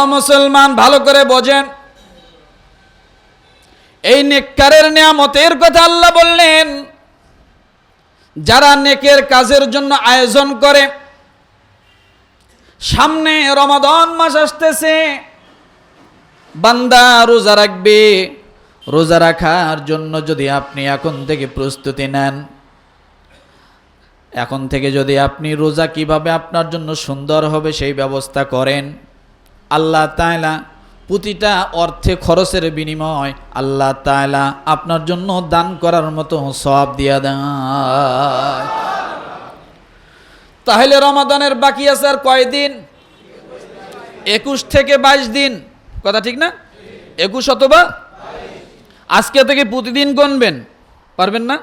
অমুসলমান ভালো করে বোঝেন। এই নেককারের নিয়ামতের কথা আল্লাহ বললেন, যারা নেকের কাজের জন্য আয়োজন করে, সামনে রমাদন মাস আসতেছে, বান্দা রোজা রাখবে, রোজা রাখার জন্য যদি আপনি এখন থেকে প্রস্তুতি নেন, এখন থেকে যদি আপনি রোজা কীভাবে আপনার জন্য সুন্দর হবে সেই ব্যবস্থা করেন। আল্লাহ তায়লা প্রতিটা অর্থে খরচের বিনিময় আল্লাহ তায়লা আপনার জন্য দান করার মতো সব দিয়া দেয় তাহলে রমাদানের বাকি আছে আর কয়দিন একুশ থেকে বাইশ দিন। কথা ঠিক না? একুশ অথবা আজকে থেকে প্রতিদিন গণবেন পারবেন না?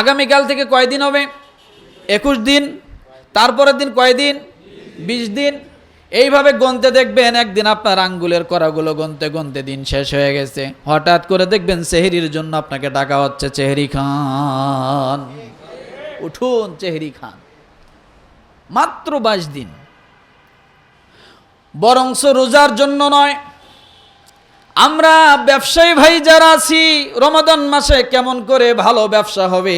আগামীকাল থেকে কয়দিন হবে? একুশ দিন। তারপরের দিন কয়দিন বিশ দিন। এইভাবে গনতে দেখবেন, একদিন আপনার আঙ্গুলের করাগুলো গনতে গনতে দিন শেষ হয়ে গেছে। হঠাৎ করে দেখবেন চেহারির জন্য আপনাকে ডাকা হচ্ছে চেহারি খান। উঠুন, চেহারি খান। মাত্র বাইশ দিন। বরংস রোজার জন্য নয়। আমরা ব্যবসায়ী ভাই যারা আছি, রমাদান মাসে কেমন করে ভালো ব্যবসা হবে?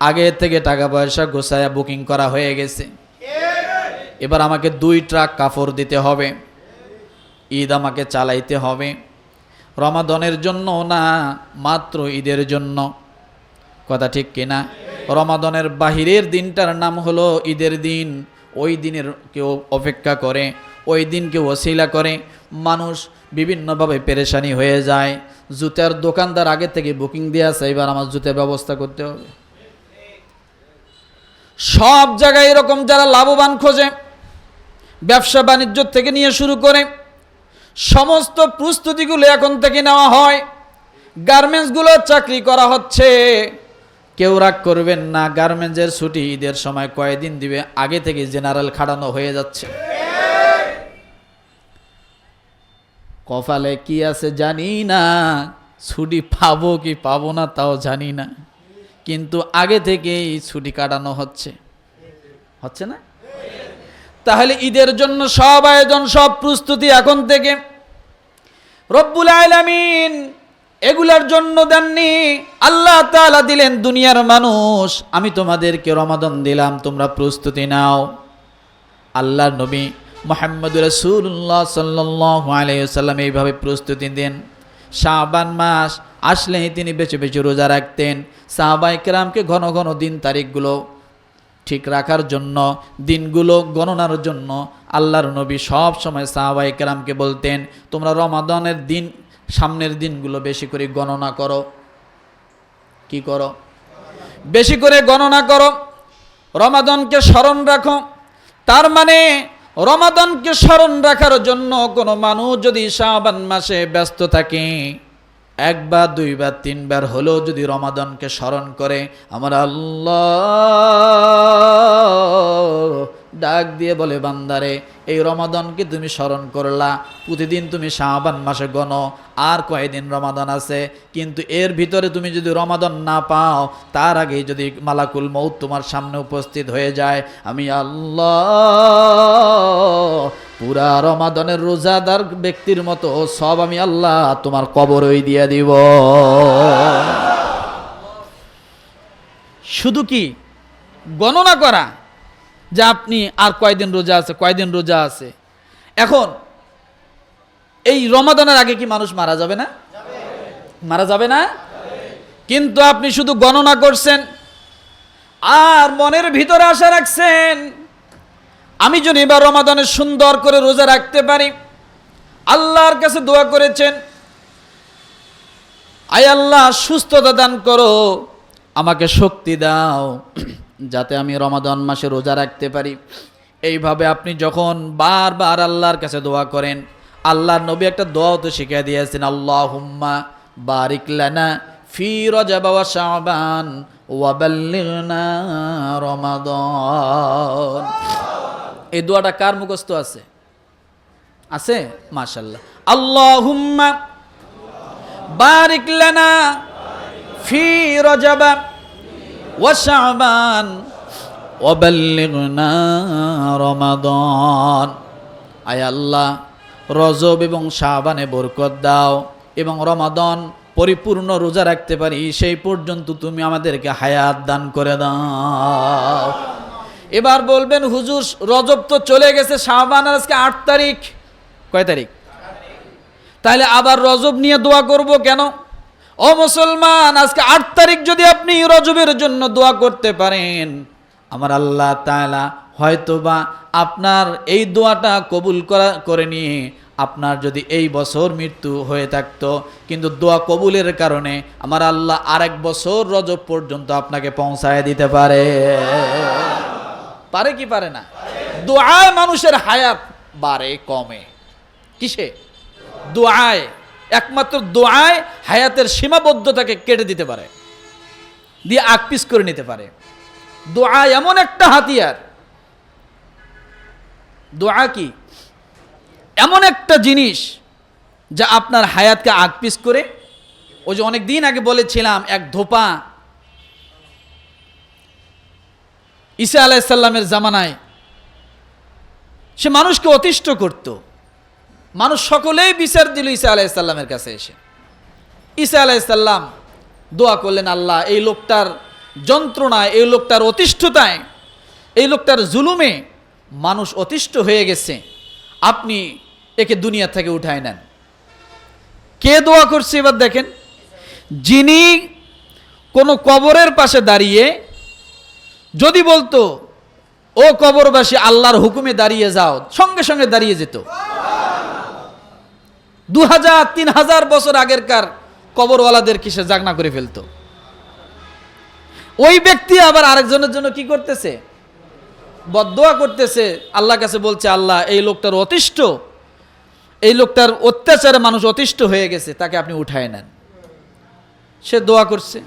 আগে থেকে টাকা পয়সা গোছায়া বুকিং করা হয়ে গেছে। এবার আমাকে দুই ট্রাক কাপড় দিতে হবে। ঈদ আমাকে চালাইতে হবে। রমাদনের জন্য না, মাত্র ঈদের জন্য? কথা ঠিক কিনা? রমাদনের বাহিরের দিনটার নাম হলো ঈদের দিন। ওই দিনের কেউ অপেক্ষা করে, ওই দিন কেউ অশিলা করে। মানুষ বিভিন্নভাবে পেরেশানি হয়ে যায়। জুতার দোকানদার আগে থেকে বুকিং দিয়ে আছে, এবার আমার জুতের ব্যবস্থা করতে হবে। সব জায়গায় এরকম যারা লাভবান খোঁজে ব্যবসা বাণিজ্য থেকে নিয়ে শুরু করে সমস্ত প্রস্তুতিগুলো এখন থেকে নেওয়া হয়। গার্মেন্টসগুলো চাকরি করা হচ্ছে। কেউ রাগ করবেন না, গার্মেন্টসের ছুটি ঈদের সময় কয়দিন দিবে, আগে থেকে জেনারেল খাড়ানো হয়ে যাচ্ছে। কপালে কি আছে জানি না, ছুটি পাবো কি পাবো না তাও জানি না। কিন্তু আগে থেকেই ছুটি কাটানো হচ্ছে। হচ্ছে না? তাহলে ঈদের জন্য সব আয়োজন, সব প্রস্তুতি এখন থেকে। রব্বুল আলামিন এগুলার জন্য দেননি। আল্লাহ তাআলা দিলেন, দুনিয়ার মানুষ, আমি তোমাদেরকে রমাদন দিলাম, তোমরা প্রস্তুতি নাও। আল্লাহর নবী মোহাম্মদ রসুল্লাহ সাল্লাহ আলাইসাল্লাম এইভাবে প্রস্তুতি দেন। শাহবান মাস আসলেই তিনি বেছে বেছে রোজা রাখতেন। সাহাবাই কেরামকে ঘন ঘন দিন তারিখগুলো ঠিক রাখার জন্য, দিনগুলো গণনার জন্য আল্লাহর নবী সব সময় সাহাবাই কেরামকে বলতেন, তোমরা রমাদানের দিন, সামনের দিনগুলো বেশি করে গণনা করো। কি করো? বেশি করে গণনা করো, রমাদনকে স্মরণ রাখো। তার মানে রমাদনকে স্মরণ রাখার জন্য কোনো মানুষ যদি শাবান মাসে ব্যস্ত থাকে একবার দুইবার তিনবার হলেও যদি রমাদনকে স্মরণ করে আমার আল্লাহ ডাক দিয়ে বলে বান্দারে এই রমাদনকে তুমি স্মরণ করলা। প্রতিদিন তুমি শাহবান মাসে গণ। আর কয়েকদিন রমাদান আছে? কিন্তু এর ভিতরে তুমি যদি রমাদান না পাও, তার আগেই যদি মালাকুল মৌত তোমার সামনে উপস্থিত হয়ে যায়, আমি আল্লাহ পুরা রমাদানের রোজাদার ব্যক্তির মতো সব আমি আল্লাহ তোমার কবরই দিয়ে দিব। শুধু কি গণনা করা? যে আপনি আর কয়দিন রোজা আছে, কয়দিন রোজা আছে? এখন, এই রমাদানের আগে কি মানুষ মারা যাবে না? মারা যাবে না? কিন্তু আপনি শুধু গণনা করছেন, আর মনের ভিতরে আশা রাখছেন, আমি যদি এবার রমাদানে সুন্দর করে রোজা রাখতে পারি, আল্লাহর কাছে দোয়া করেছেন, আয় আল্লাহ, সুস্থতা দান করো, আমাকে শক্তি দাও। যাতে আমি রমাদান মাসে রোজা রাখতে পারি। এইভাবে আপনি যখন বারবার আল্লাহর কাছে দোয়া করেন, আল্লাহর নবী একটা দোয়াও তো শিখিয়ে দিয়েছেন আল্লাহ হুম্মা বারিক লানা ফি ওয়া শাবান ওয়া বাল্লিগনা এই দোয়াটা কার মুখস্থ আছে? আছে? মাশাল্লাহ আল্লাহুম্মা বারিক লানা ফি রজব ওয়া বাল্লিগনা রমাদান। আয় আল্লাহ, রজব এবং শাহবানে বরকত দাও এবং রমাদন পরিপূর্ণ রোজা রাখতে পারি, সেই পর্যন্ত তুমি আমাদেরকে হায়াত দান করে দাও। এবার বলবেন, হুজুর, রজব তো চলে গেছে শাহবান আজকে আট তারিখ। কয় তারিখ? তাহলে আবার রজব নিয়ে দোয়া করব কেন? ও মুসলমান, আজকে আট তারিখ যদি আপনি রজবের জন্য দোয়া করতে পারেন, আমার আল্লাহ তাআলা হয়তোবা আপনার এই দোয়াটা কবুল করা, করে নিয়ে আপনার যদি এই বছর মৃত্যু হয়ে থাকতো, কিন্তু দোয়া কবুলের কারণে আমার আল্লাহ আরেক বছর রজব পর্যন্ত আপনাকে পৌঁছায় দিতে পারে। পারে কি পারে না? দোয়ায় মানুষের হায়াত বাড়ে, কমে। কিসে? দোয়ায়। একমাত্র দোয়ায় হায়াতের সীমাবদ্ধতাকে কেটে দিতে পারে, দিয়ে আকপিস করে নিতে পারে। দোয়া এমন একটা হাতিয়ার। দোয়া কি? এমন একটা জিনিস যা আপনার হায়াতকে আকপিস করে। ওই যে অনেক দিন আগে বলেছিলাম, এক ধোপা। ঈসা আলাইসাল্লামের জামানায় সে মানুষকে অতিষ্ঠ করত। মানুষ সকলেই বিচার দিল ঈসা আলাইসাল্লামের কাছে এসে। ঈসা আলাইসাল্লাম দোয়া করলেন, আল্লাহ, এই লোকটার যন্ত্রণায়, এই লোকটার অতিষ্ঠতায়, এই লোকটার জুলুমে মানুষ অতিষ্ঠ হয়ে গেছে। আপনি একে দুনিয়া থেকে উঠায় নেন। কে দোয়া করছে এবার দেখেন? যিনি কোনো কবরের পাশে দাঁড়িয়ে যদি বলতো, ও কবরবাসী, আল্লাহর হুকুমে দাঁড়িয়ে যাও, সঙ্গে সঙ্গে দাঁড়িয়ে যেত। দু হাজার তিন হাজার বছর আগেরকার কবরওয়ালাদের কিসে জাগনা করে ফেলতো? ওই ব্যক্তি আবার আরেকজনের জন্য কি করতেছে? বদোয়া করতেছে। আল্লাহ কাছে বলছে, আল্লাহ, এই লোকটার অতিষ্ঠ, এই লোকটার অত্যাচারে মানুষ অতিষ্ঠ হয়ে গেছে, তাকে আপনি উঠায় নেন। সে দোয়া করছে।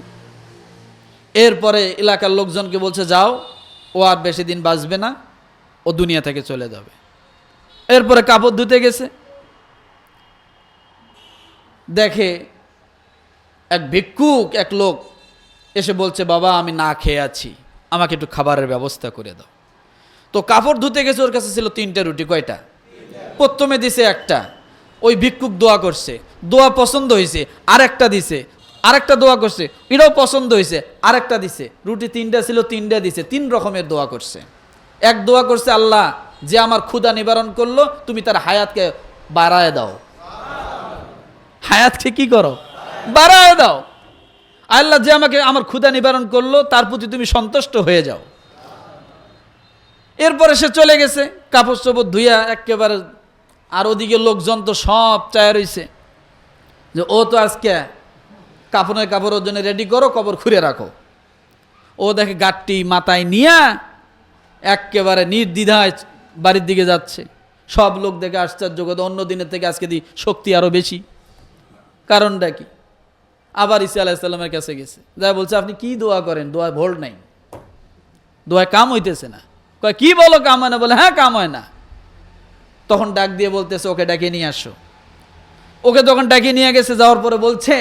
এরপরে এলাকার লোকজনকে বলছে, যাও, ও আর বেশি দিন বাঁচবে না, ও দুনিয়া থেকে চলে যাবে। এরপরে কাপড় ধুতে গেছে। দেখে এক ভিক্ষুক, এক লোক এসে বলছে, বাবা, আমি না খেয়ে আছি। আমাকে একটু খাবারের ব্যবস্থা করে দাও। তো কাপড় ধুতে গেছে, ওর কাছে ছিল তিনটা রুটি, কয়টা? প্রথমে দিছে একটা। ওই ভিক্ষুক দোয়া করছে। দোয়া পছন্দ হয়েছে আরেকটা দিছে। আরেকটা দোয়া করছে, এটাও পছন্দ হয়েছে আরেকটা দিছে। রুটি তিনটা ছিল, তিনটা দিছে, তিন রকমের দোয়া করছে। এক দোয়া করছে, আল্লাহ, যে আমার ক্ষুধা নিবারণ করল, তুমি তার হায়াতকে বাড়ায় দাও। হায়াতকে কি করো? বাড়ায় দাও। আল্লাহ যে আমাকে আমার ক্ষুধা নিবারণ করল, তার প্রতি তুমি সন্তুষ্ট হয়ে যাও। এরপরে সে চলে গেছে, কাপড় চোপড় ধুইয়া একেবারে, আর ওদিকে লোকজন তো সব চায় রইছে। যে ও তো আজকে কাপড়ের কাপড় ওর জন্য রেডি করো, কবর খুঁড়ে রাখো। ও দেখে গাঠটি মাথায় নিয়ে একেবারে নির্দ্বিধায় বাড়ির দিকে যাচ্ছে। সব লোক দেখে আশ্চর্য কথা অন্য দিনের থেকে আজকে দি শক্তি আরও বেশি। কারণটা কি? আবার ইসা আলাহিসাল্লামের কাছে গেছে। যা বলছে, আপনি কি দোয়া করেন? দোয়া ভোল নাই। দোয়ায় কাম হইতেছে না। কয়, কি বলো কাম হয় না? বলে হ্যাঁ কাম হয় না। তখন ডাক দিয়ে বলতেছে, ওকে ডাকে নিয়ে আসো। ওকে তখন ডাকে নিয়ে গেছে, যাওয়ার পরে বলছে,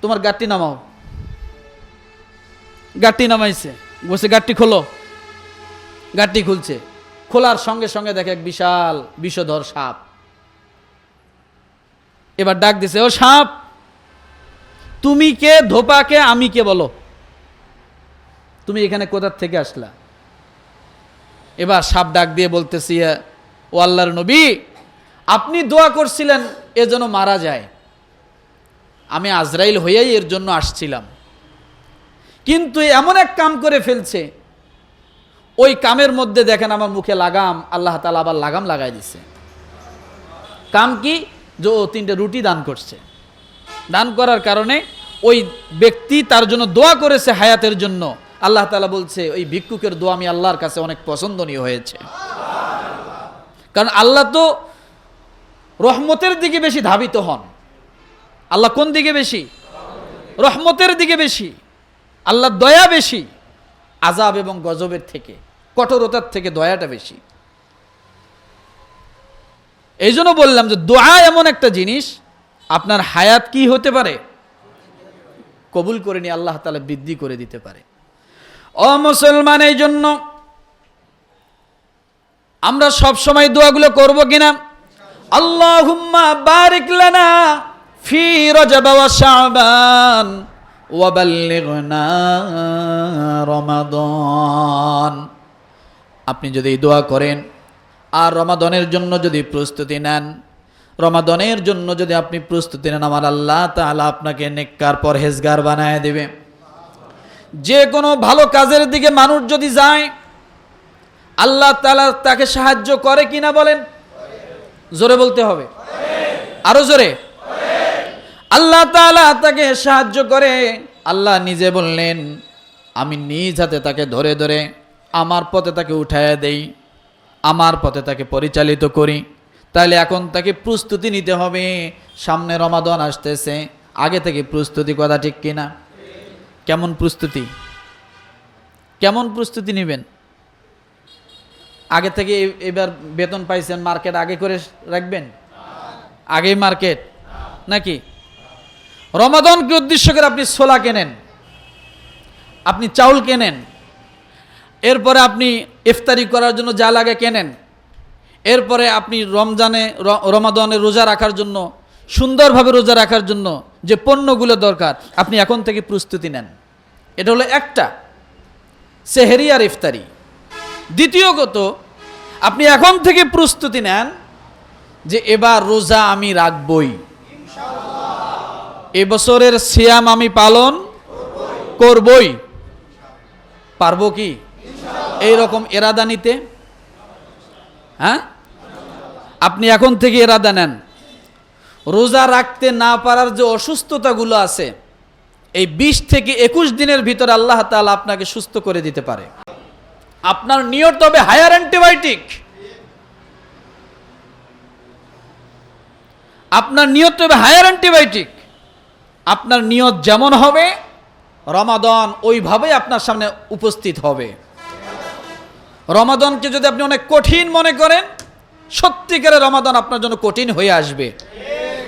তোমার গাটটি নামাও। গাটটি নামাইছে। বসে গাটটি খোলো। গাটটি খুলছে। খোলার সঙ্গে সঙ্গে দেখে এক বিশাল বিষধর সাপ। এবার ডাক দিছে, ও সাপ, তুমি কে ধোপাকে আমি কে বলো? তুমি এখানে কোথার থেকে আসলা? এবার সাপ ডাক দিয়ে বলতেছি ও আল্লাহর নবী, আপনি দোয়া করছিলেন এ যেন মারা যায়। আমি আজরাইল হয়েই এর জন্য আসছিলাম। কিন্তু এমন এক কাম করে ফেলছে, ওই কামের মধ্যে দেখেন আমার মুখে লাগাম, আল্লাহ তালা আবার লাগাম লাগাই দিছে। কাম কি? যে ও তিনটে রুটি দান করছে। দান করার কারণে ওই ব্যক্তি তার জন্য দোয়া করেছে হায়াতের জন্য। আল্লাহ তালা বলছে, ওই ভিক্ষুকের দোয়া আমি আল্লাহর কাছে অনেক পছন্দনীয় হয়েছে। কারণ আল্লাহ তো রহমতের দিকে বেশি ধাবিত হন। আল্লাহ কোন দিকে বেশি? রহমতের দিকে বেশি। আল্লাহ দয়া বেশি। আজাব এবং গজবের থেকে, কঠোরতার থেকে দয়াটা বেশি। এই জন্য বললাম যে দোয়া এমন একটা জিনিস, আপনার হায়াত কি হতে পারে? কবুল করে নিয়ে আল্লাহ তালা বৃদ্ধি করে দিতে পারে। অ মুসলমান এই জন্য আমরা সব সময় দোয়াগুলো করব কিনা? আল্লাহুম্মা বারিক লানা ফি রজব শাবান রমাদান। আপনি যদি দোয়া করেন আর রমাদনের জন্য যদি প্রস্তুতি নেন, রমাদনের জন্য যদি আপনি প্রস্তুতি নেন, আমার আল্লাহ তাআলা আপনাকে নেককার পরহেজগার বানায় দেবে। যে কোনো ভালো কাজের দিকে মানুষ যদি যায়, আল্লাহ তালা তাকে সাহায্য করে কি না বলেন? জোরে বলতে হবে। আরও জোরে। আল্লাহ তাআলা তাকে সাহায্য করে। আল্লাহ নিজে বললেন, আমি নিজ হাতে তাকে ধরে ধরে আমার পথে তাকে উঠায় দেই। আমার পথে তাকে পরিচালিত করি। তাহলে এখন তাকে প্রস্তুতি নিতে হবে। সামনে রমাদন আসতেছে। আগে থেকে প্রস্তুতি কথা ঠিক কিনা? কেমন প্রস্তুতি? কেমন প্রস্তুতি নেবেন? আগে থেকে এবার বেতন পাইছেন, মার্কেট আগে করে রাখবেন? আগেই মার্কেট? নাকি? রমাদনকে উদ্দেশ্য করে আপনি ছোলা কেনেন? আপনি চাউল কেনেন? এরপরে আপনি ইফতারি করার জন্য যা লাগে কেনেন। এরপরে আপনি রমজানে রমাদনে রোজা রাখার জন্য, সুন্দরভাবে রোজা রাখার জন্য যে পণ্যগুলো দরকার, আপনি এখন থেকে প্রস্তুতি নেন। এটা হলো একটা, সেহেরি আর ইফতারি। দ্বিতীয়ত আপনি এখন থেকে প্রস্তুতি নেন যে এবার রোজা আমি রাখবই। এবছরের সিয়াম আমি পালন করবই। পারব কি? এই রকম এরাদা নিতে? হ্যাঁ? আপনি এখন থেকে এরাদা নেন। রোজা রাখতে না পারার যে অসুস্থতাগুলো আছে, এই বিশ থেকে একুশ দিনের ভিতর আল্লাহ তাআলা আপনাকে সুস্থ করে দিতে পারে। আপনার নিয়ত হবে হায়ার অ্যান্টিবায়োটিক। আপনার নিয়ত হবে হায়ার অ্যান্টিবায়োটিক। আপনার নিয়ত যেমন হবে, রমাদন ওইভাবে আপনার সামনে উপস্থিত হবে। রমাদনকে যদি আপনি অনেক কঠিন মনে করেন, সত্যিকারের রমাদন আপনার জন্য কঠিন হয়ে আসবে।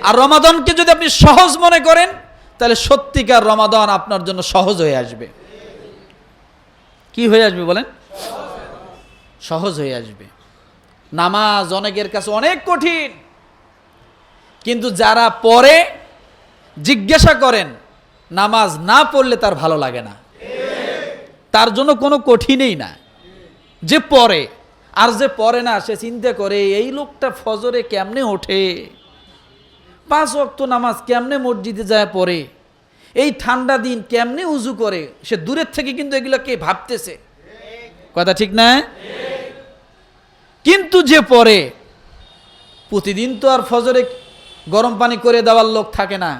আর রমাদনকে যদি আপনি সহজ মনে করেন, তাহলে সত্যিকার রমাদন আপনার জন্য সহজ হয়ে আসবে। কি হয়ে আসবে বলেন? সহজ হয়ে আসবে। নামাজ অনেকের কাছে অনেক কঠিন। কিন্তু যারা পড়ে, জিজ্ঞাসা করেন, নামাজ না পড়লে তার ভালো লাগে না। তার জন্য কোনো কঠিনই না। যে পড়ে আর যে পড়ে না, সে চিন্তা করে, এই লোকটা ফজরে কেমনে ওঠে? পাঁচ অক্ত নামাজ কেমনে মসজিদে যায় পড়ে? এই ঠান্ডা দিন কেমনে উজু করে? সে দূরের থেকে কিন্তু এগুলোকে ভাবতেছে? কথা ঠিক না? কিন্তু যে পরে, প্রতিদিন তো আর ফজরে গরম পানি করে দেওয়ার লোক থাকে না।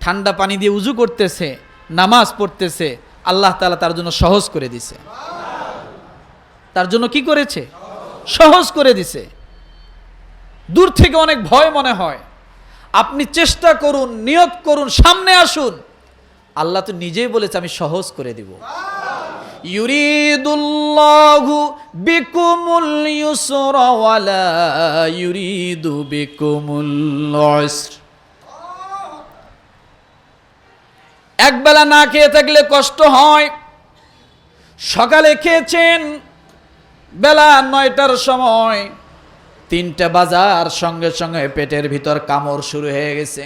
ঠান্ডা পানি দিয়ে উজু করতেছে, নামাজ পড়তেছে, আল্লাহ তালা তার জন্য সহজ করে দিছে। তার জন্য কি করেছে? সহজ করে দিছে। দূর থেকে অনেক ভয় মনে হয়। আপনি চেষ্টা করুন নিয়ত করুন, সামনে আসুন। আল্লাহ তো নিজেই বলেছে, আমি সহজ করে দিব। ইউরিদুল্লাহু বিকুমুল ইউসরা ওয়ালা ইউরিদু বিকুমুল উসর। একবেলা না খেয়ে থাকলে কষ্ট হয়। সকালে খেয়েছেন বেলা নয়টার সময় তিনটা বাজার সঙ্গে সঙ্গে পেটের ভিতর কামড় শুরু হয়ে গেছে।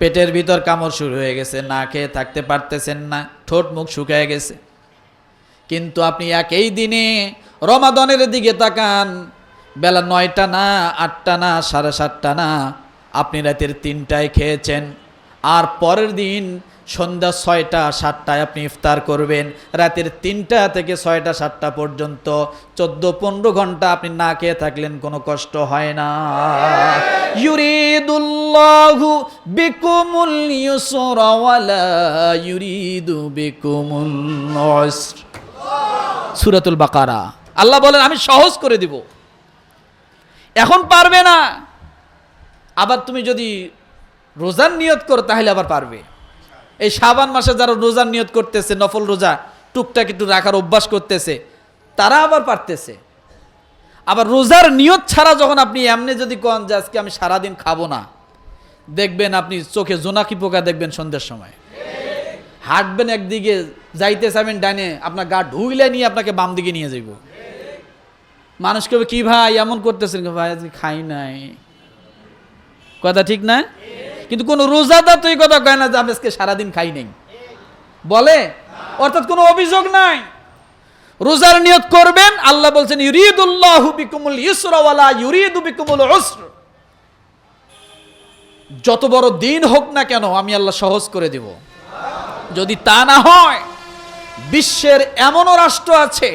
পেটের ভিতর কামড় শুরু হয়ে গেছে, না খেয়ে থাকতে পারতেছেন না, ঠোঁট মুখ শুকিয়ে গেছে। কিন্তু আপনি একই দিনে রমাদনের দিকে তাকান, বেলা নয়টা না, আটটা না, সাড়ে সাতটা না, আপনি রাতের তিনটায় খেয়েছেন। আর পরের দিন সন্ধ্যা ছয়টা, সাতটায় আপনি ইফতার করবেন। রাতের তিনটা থেকে ছয়টা, সাতটা পর্যন্ত চোদ্দ, পনেরো ঘণ্টা আপনি না খেয়ে থাকলেন কোনো কষ্ট হয় না। ইউরিদুল্লাহু বিকুমুল ইউসরা ইউরিদু বিকুমুল উসর। সুরাতুল বাকারা। আল্লাহ বলেন, আমি সহজ করে দিব। এখন পারবে না। আবার তুমি যদি রোজার নিয়ত করো, তাহলে আবার পারবে। এই শাবান মাসে যারা রোজার নিয়ত করতেছে নফল রোজা টুকটাক একটু রাখার অভ্যাস করতেছে তারা আবার পারতেছে। আবার রোজার নিয়ত ছাড়া যখন আপনি এমনি যদি কন যে আজকে আমি সারাদিন খাব না দেখবেন আপনি চোখে জোনাকি পোকা দেখবেন সন্ধ্যের সময়। হাঁটবেন একদিকে যাইতে চাইবেন ডাইনে আপনার গা ঢুইলে নিয়ে আপনাকে বাম দিকে নিয়ে যাইব। মানুষকে বলে, কি ভাই এমন করতেছেন ভাই আজকে খাই নাই। কথা ঠিক না? কিন্তু কোনো রোজাদার তো এই কথা কয় না যে আমি আজকে সারাদিন খাই নাই। বলে? অর্থাৎ কোনো অভিযোগ নাই। রোজার নিয়ত করবেন, আল্লাহ বলছেন, ইউরিদুল্লাহ বিকুমুল ইসরা ওয়ালা ইউরিদু বিকুমুল উসর। যত বড় দিন হোক না কেন, আমি আল্লাহ সহজ করে দেব। যদি তা না হয়, বিশ্বের এমনও রাষ্ট্র আছে,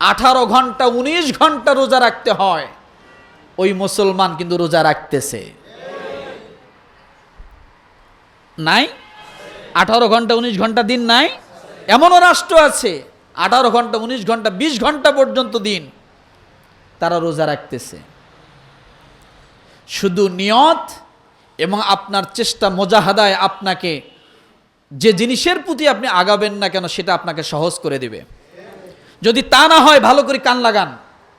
আঠারো ঘণ্টা ১৯ ঘণ্টা রোজা রাখতে হয়, ওই মুসলমান কিন্তু রোজা রাখতেছে। নাই? আঠারো ঘণ্টা ১৯ ঘণ্টা দিন নাই? এমনও রাষ্ট্র আছে, আঠারো ঘণ্টা ১৯ ঘণ্টা ২০ ঘণ্টা পর্যন্ত দিন তারা রোজা রাখতেছে। শুধু নিয়ত এবং আপনার চেষ্টা মোজাহাদায় আপনাকে যে জিনিসের প্রতি আপনি আগাবেন না কেন সেটা আপনাকে সহজ করে দেবে। যদি তা না হয়, ভালো করে কান লাগান।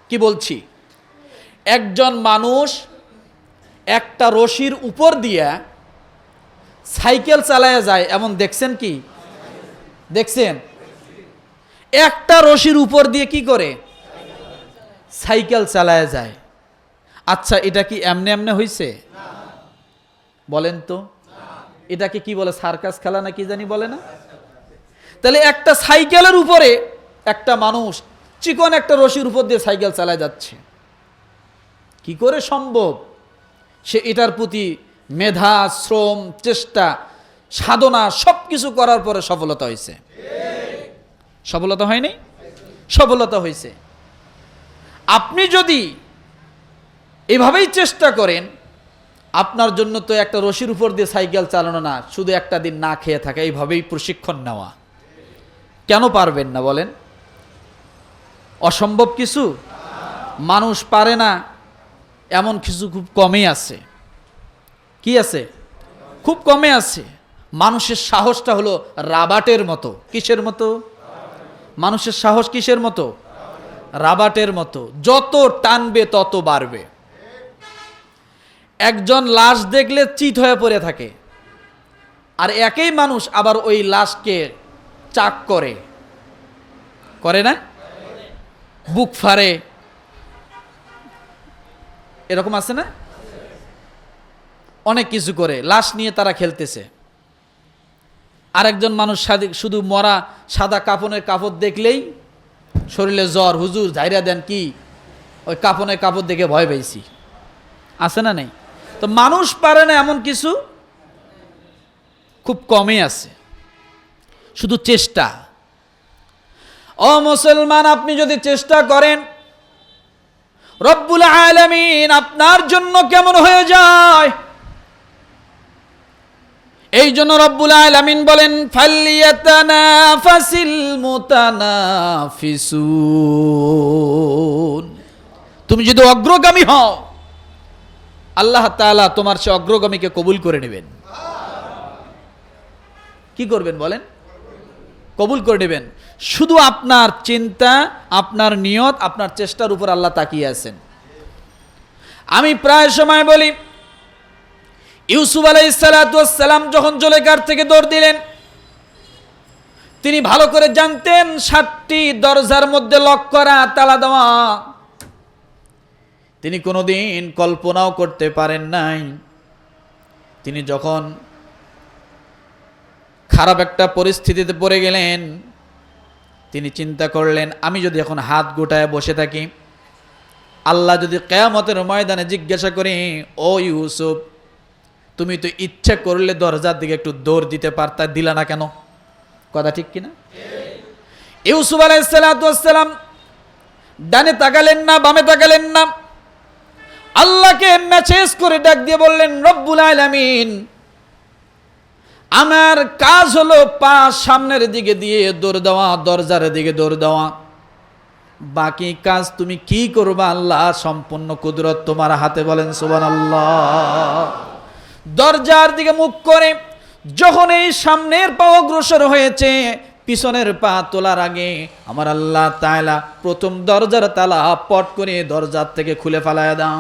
কি বলছি? একজন মানুষ একটা রশির উপর দিয়া সাইকেল চালায়া যায়, এমন দেখছেন কি? দেখছেন? একটা রশির উপর দিয়ে কি করে? সাইকেল চালায়া যায়। আচ্ছা এটা কি এমনে এমনে হইছে? বলেন তো। এটাকে কি বলে, সার্কাস খেলা না কি জানি বলে না? তাহলে একটা সাইকেলের উপরে একটা মানুষ চিকন একটা রশির উপর দিয়ে সাইকেল চালায় যাচ্ছে। কি করে সম্ভব? সে এটার প্রতি মেধা, শ্রম, চেষ্টা, সাধনা সব কিছু করার পরে সফলতা হয়েছে সফলতা হয়নি? সফলতা হয়েছে আপনি যদি এভাবেই চেষ্টা করেন, আপনার জন্য তো একটা রশির উপর দিয়ে সাইকেল চালানো না, শুধু একটা দিন না খেয়ে থাকা, এইভাবেই প্রশিক্ষণ নেওয়া। কেন পারবেন না বলেন? অসম্ভব কিছু? মানুষ পারে না, এমন কিছু খুব কমই আছে। কি আছে? খুব কমে আছে। মানুষের সাহসটা হলো রাবাটের মতো। কিসের মতো? মানুষের সাহস কিসের মতো? রাবাটের মতো। যত টানবে, তত বাড়বে। একজন লাশ দেখলে চিত হয়ে পড়ে থাকে। আর একই মানুষ আবার ওই লাশকে চাক করে। করে না? বুক ফারে এরকম আছে না? অনেক কিছু করে, লাশ নিয়ে তারা খেলতেছে। আরেকজন মানুষ শুধু মরা সাদা কাপনের কাপড় দেখলেই শরীরে জ্বর, হুজুর, ঝাইরা দেন কি? ওই কাপনের কাপড় দেখে ভয় পেয়েছি আছে না নেই? তো মানুষ পারে না এমন কিছু? খুব কমই আছে। শুধু চেষ্টা। ও মুসলমান, আপনি যদি চেষ্টা করেন, রব্বুল আলামিন আপনার জন্য কেমন হয়ে যায়? এই জন্য রব্বুল আলামিন বলেন, ফালিয়াতানাফাসিল মুতানাফিসুন। তুমি যদি অগ্রগামী হও, আল্লাহ তাআলা তোমার সে অগ্রগামীকে কবুল করে নেবেন। কি করবেন বলেন? কবুল করে নেবেন। শুধু আপনার চিন্তা, আপনার নিয়ত, আপনার চেষ্টার উপর আল্লাহ তাকিয়ে আছেন। আমি প্রায় সময় বলি ইউসুফ আলাই সালাম যখন জলেকার থেকে দৌড় দিলেন, তিনি ভালো করে জানতেন সাতটি দরজার মধ্যে লক করা, তালা দেওয়া। তিনি কোনোদিন কল্পনাও করতে পারেন নাই। তিনি যখন খারাপ একটা পরিস্থিতিতে পড়ে গেলেন, তিনি চিন্তা করলেন, আমি যদি এখন হাত গোটায় বসে থাকি, আল্লাহ যদি কেয়ামতের ময়দানে জিজ্ঞাসা করি, ও ইউসুফ তুমি তো ইচ্ছা করলে দরজার দিকে একটু দৌড় দিতে পারতা, দিলা না কেন? কথা ঠিক কিনা? ইউসুফ আলাইসালাম ডানে তাকালেন না, বামে তাকালেন না। আল্লাহকে মেসেজ করে ডাক দিয়ে বললেন, রব্বুল আলামিন, আমার কাজ হলো পা সামনের দিকে দিয়ে দৌড় দেওয়া, দরজার দিকে দৌড় দেওয়া। বাকি কাজ তুমি কি করবা আল্লাহ, সম্পূর্ণ কুদরত তোমার হাতে বলেন সুবান আল্লাহ দরজার দিকে মুখ করে, যখন এই সামনের পা অগ্রসর হয়েছে, পিছনের পা তোলার আগে আমার আল্লাহ তাআলা প্রথম দরজার তালা পট করে দরজার থেকে খুলে ফেলায় দাও।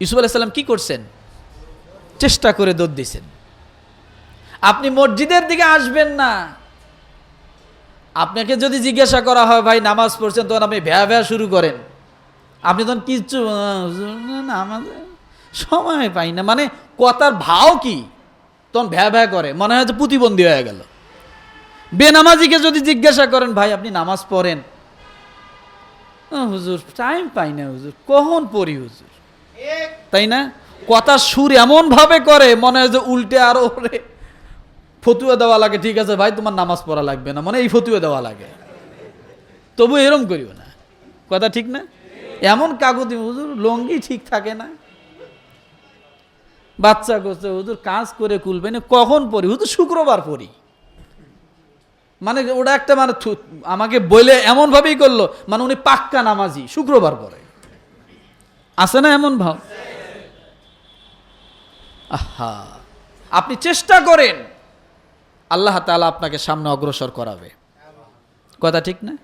ইউসুফ আলাইসাল্লাম কি করছেন? চেষ্টা করে দৌড় দিছেন। আপনি মসজিদের দিকে আসবেন না। আপনাকে যদি জিজ্ঞাসা করা হয় ভাই নামাজ পড়ছেন তখন আপনি ভ্যা ভ্যা শুরু করেন। আপনি তখন কিচ্ছু নামাজ সময় পাই না। মানে কথার ভাও কি? তখন ভ্যা ভ্যা করে। মনে হয় যে প্রতিবন্ধী হয়ে গেল। বেনামাজিকে যদি জিজ্ঞাসা করেন ভাই আপনি নামাজ পড়েন? হুজুর টাইম পাই না হুজুর। কখন পড়ি হুজুর? তাই না? কথার সুর এমন ভাবে করে মনে হয় যে উল্টে আরও ওরে ফতুয়া দেওয়া লাগে, ঠিক আছে, ভাই, তোমার নামাজ পড়া লাগবে না। মানে এই ফতুয়া দেওয়া লাগে। তবু এরম করিও না। কথা ঠিক না? এমন কাগতি হুজুর, লঙ্গি ঠিক থাকে না। বাচ্চা করছে, হুজুর, কাজ করে কুলবে না, কখন পড়ি? হুজুর, শুক্রবার পড়ি। মানে ওটা একটা মানে আমাকে বলে এমনভাবেই করল মানে উনি পাক্কা নামাজি, শুক্রবার পড়ে। আছে না এমন ভাব? আহা। আপনি চেষ্টা করেন। আল্লাহ তালা আপনাকে সামনে অগ্রসর করাবে। কথা ঠিক না?